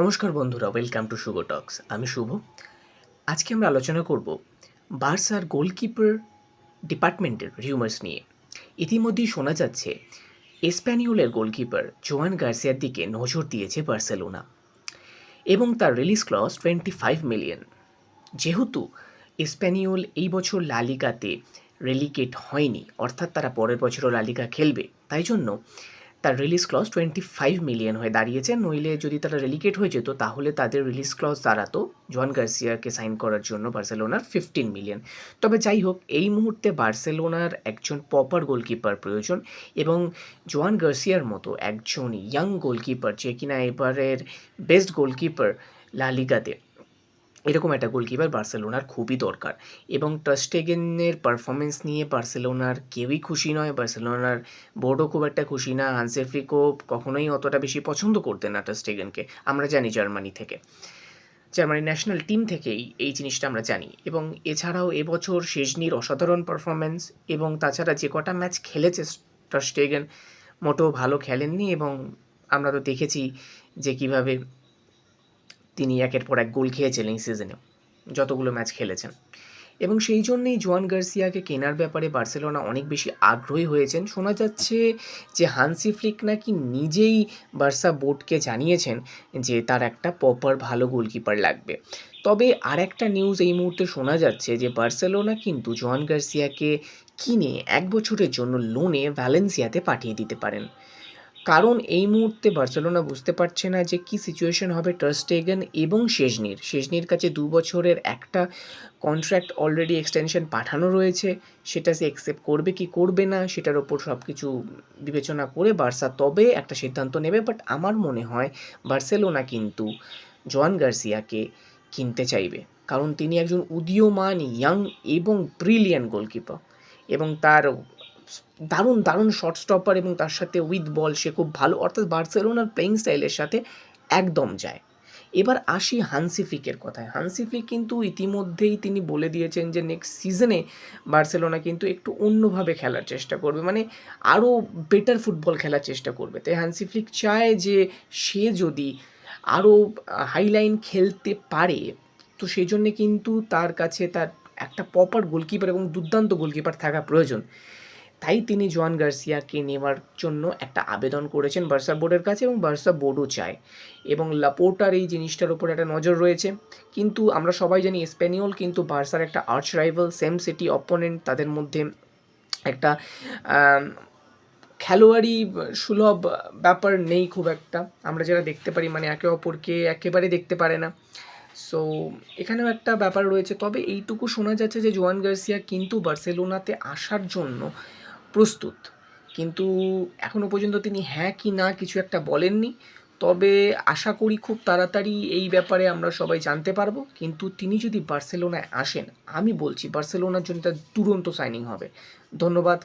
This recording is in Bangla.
নমস্কার বন্ধুরা ওয়েলকাম টু শুভ টক্স আমি শুভ। আজকে আমরা আলোচনা করব বার্সার গোলকিপার ডিপার্টমেন্টের রিউমার্স নিয়ে। ইতিমধ্যেই শোনা যাচ্ছে এসপ্যানিওলের গোলকিপার জোয়ান গার্সিয়ার দিকে নজর দিয়েছে বার্সেলোনা। এবং তার release clause twenty five million যেহেতু স্প্যানিওল এই বছর লালিকাতে রেলিগেট হয়নি, অর্থাৎ তারা পরের বছরও লালিকা খেলবে, তাই জন্য তার release clause twenty five million হয়ে দাঁড়িয়েছে। নইলে যদি তারা রেলিগেট হয়ে যেত, তাহলে তাদের রিলিজ ক্লজ দাঁড়াতো জোয়ান গার্সিয়াকে সাইন করার জন্য বার্সেলোনার ফিফটিন মিলিয়ন তবে যাই হোক, এই মুহূর্তে বার্সেলোনার একজন পপার গোলকিপার প্রয়োজন এবং জোয়ান গার্সিয়ার মতো একজন ইয়াং গোলকিপার যে কিনা এবারের বেস্ট গোলকিপার লালিগাতে এরকম একটা গোলকিপার বার্সেলোনার খুবই দরকার। এবং টাস্টেগেনের পারফরমেন্স নিয়ে বার্সেলোনার কেউই খুশি নয়। বার্সেলোনার বোর্ডও খুব একটা খুশি না। হানসেফ্রিকো কখনোই অতটা বেশি পছন্দ করতেন না টাস্টেগেনকে আমরা জানি জার্মানি থেকে। জার্মানি ন্যাশনাল টিম থেকেই এই জিনিসটা আমরা জানি। এবং এছাড়াও এবছর শেজনির অসাধারণ পারফরমেন্স এবং তাছাড়া যে কটা ম্যাচ খেলেছে টাস্টেগেন মোটেও ভালো খেলেননি এবং আমরা তো দেখেছি যে কীভাবে তিনি একের পর এক গোল খেয়েছিলেন এই সিজনে যতগুলো ম্যাচ খেলেছেন। এবং সেই জন্যেই জোয়ান গার্সিয়াকে কেনার ব্যাপারে বার্সেলোনা অনেক বেশি আগ্রহী হয়েছেন। শোনা যাচ্ছে যে হানসি ফ্লিক নাকি নিজেই বার্সা বোর্ডকে জানিয়েছেন যে তার একটা প্রপার ভালো গোলকিপার লাগবে। তবে আর একটা নিউজ এই মুহূর্তে শোনা যাচ্ছে যে বার্সেলোনা কিন্তু জোয়ান গার্সিয়াকে কিনে এক বছরের জন্য লোনে ভ্যালেন্সিয়াতে পাঠিয়ে দিতে পারেন। কারণ এই মুহূর্তে বার্সেলোনা বুঝতে পারছে না যে কী সিচুয়েশন হবে টার্স্টেগেন এবং শেজনির শেজনির কাছে দু বছরের একটা কন্ট্রাক্ট অলরেডি এক্সটেনশন পাঠানো রয়েছে। সেটা সে অ্যাকসেপ্ট করবে কি করবে না, সেটার ওপর সব কিছু বিবেচনা করে বার্সা তবে একটা সিদ্ধান্ত নেবে। বাট আমার মনে হয় বার্সেলোনা কিন্তু জোয়ান গার্সিয়াকে কিনতে চাইবে। কারণ তিনি একজন উদীয়মান ইয়াং এবং ব্রিলিয়ান গোলকিপার এবং তার দারুণ দারুণ শর্ট স্টপার এবং তার সাথে উইথ বল সে খুব ভালো। অর্থাৎ বার্সেলোনার প্লেইং স্টাইলের সাথে একদম যায়। এবার আসি হানসিফিকের কথায়। হানসিফিক কিন্তু ইতিমধ্যেই তিনি বলে দিয়েছেন যে নেক্সট সিজনে বার্সেলোনা কিন্তু একটু অন্যভাবে খেলার চেষ্টা করবে। মানে আরও বেটার ফুটবল খেলার চেষ্টা করবে। তাই হানসিফিক চায় যে সে যদি আরও হাইলাইন খেলতে পারে, তো সেই জন্যে কিন্তু তার কাছে তার একটা প্রপার গোলকিপার এবং দুর্দান্ত গোলকিপার থাকা প্রয়োজন। তাই তিনি জোয়ান গার্সিয়াকে নেওয়ার জন্য একটা আবেদন করেছেন বার্সা বোর্ডের কাছে এবং বার্সা বোর্ডও চায়। এবং লাপোর্টার এই জিনিসটার উপর একটা নজর রয়েছে। কিন্তু আমরা সবাই জানি স্পেনিওল কিন্তু বার্সার একটা arch rival, same city opponent, তাদের মধ্যে একটা খেলোয়াড়ি সুলভ ব্যাপার নেই খুব একটা। আমরা যারা দেখতে পারি মানে একে অপরকে একেবারে দেখতে পারে না। সো এখানেও একটা ব্যাপার রয়েছে। তবে এইটুকু শোনা যাচ্ছে যে জোয়ান গার্সিয়া কিন্তু বার্সেলোনাতে আসার জন্য প্রস্তুত। কিন্তু এখনও পর্যন্ত তিনি হ্যাঁ কি না কিছু একটা বলেননি। তবে আশা করি খুব তাড়াতাড়ি এই ব্যাপারে আমরা সবাই জানতে পারব। কিন্তু তিনি যদি বার্সেলোনায় আসেন, আমি বলছি বার্সেলোনার জন্য তার দুরন্ত সাইনিং হবে। ধন্যবাদ।